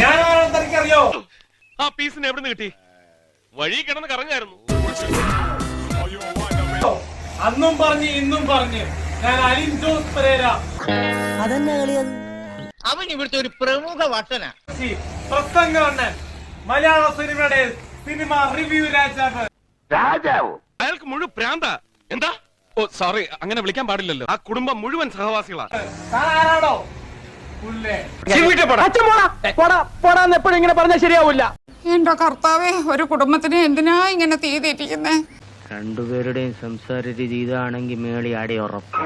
ഞാൻ ആരാണെന്ന് ആ പീസിന് എവിടെ കിട്ടി? വഴി കിടന്ന് കറങ്ങായിരുന്നു. അന്നും പറഞ്ഞ് ഇന്നും പറഞ്ഞ്. ഞാൻ അലിൻ ജോസ് പെരേര. അതെന്നാ കളിയത് അവൻ ഇവിടുത്തെ ഒരു പ്രമുഖ വട്ടന. സി, പ്രസംഗണ്ണൻ മലയാള സിനിമയുടെ സിനിമ റിവ്യൂ രാജാവ്. അയാൾക്ക് മുഴുവൻ പ്രാന്ത. എന്താ? ഓ സോറി അങ്ങനെ വിളിക്കാൻ പാടില്ലല്ലോ. ആ കുടുംബം മുഴുവൻ സഹവാസികളാണ് താൻ ആരാണോ? എപ്പോഴും ഇങ്ങനെ പറഞ്ഞാൽ ശരിയാവില്ല എന്റെ കർത്താവേ ഒരു കുടുംബത്തിനെ എന്തിനാ ഇങ്ങനെ തീ തെറ്റിക്കുന്നേ? രണ്ടുപേരുടെയും സംസാര രീതി ഇതാണെങ്കിൽ മേളി അടി ഉറപ്പ്.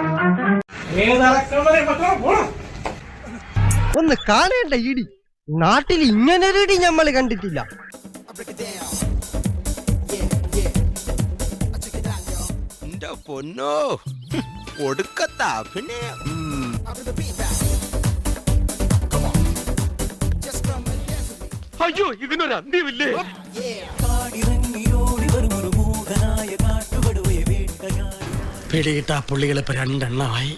ഒന്ന് കാണേണ്ട ഇടി. നാട്ടിൽ ഇങ്ങനെ ഇടി നമ്മൾ കണ്ടിട്ടില്ല. പൊന്നോ. ഒടുക്കത്ത അഭിനയം. അയ്യോ ഇതിനൊരു അന്ത്യമില്ലേ? പിടിയിട്ട പുള്ളികൾ ഇപ്പൊ രണ്ടെണ്ണമായി.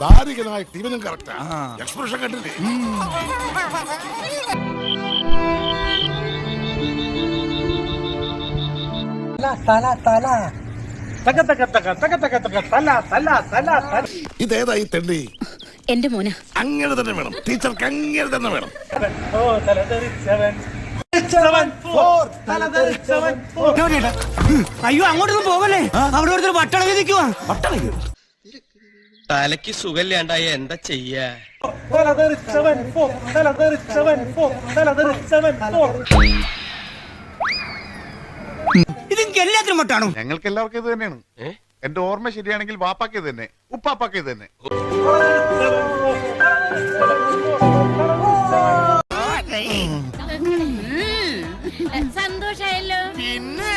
ദാരികനായിട്ട് ഇവനും കറക്റ്റാ. എക്സ്പ്രഷൻ കണ്ടില്ലേ? തക തക തക തക തക തക തല തല തല. തല ഇതേതായി തെണ്ടി? എന്റെ മോന. അങ്ങനെ തന്നെ വേണം. ടീച്ചർക്ക് അങ്ങനെ തന്നെ വേണം. അയ്യോ അങ്ങോട്ടൊന്നും പോകല്ലേ? അവിടെ ഒരുത്തർ വട്ടളവി നിൽക്കുവാ. തലയ്ക്ക് സുഖമില്ലാണ്ടായ എന്താ ചെയ്യാ? തല തെറിച്ചവൻ ഫോർ തല തെറിച്ചവൻ ഫോർ തല തെറിച്ചവൻ ഫോർ ഇതിന് എല്ലാത്തിനും മട്ടാണോ ഞങ്ങൾക്ക് എല്ലാവർക്കും ഇത് തന്നെയാണ്. എന്റെ ഓർമ്മ ശരിയാണെങ്കിൽ വാപ്പാക്കിയത് തന്നെ ഉപ്പാപ്പാക്കിയത് തന്നെ. സന്തോഷായല്ലോ പിന്നെ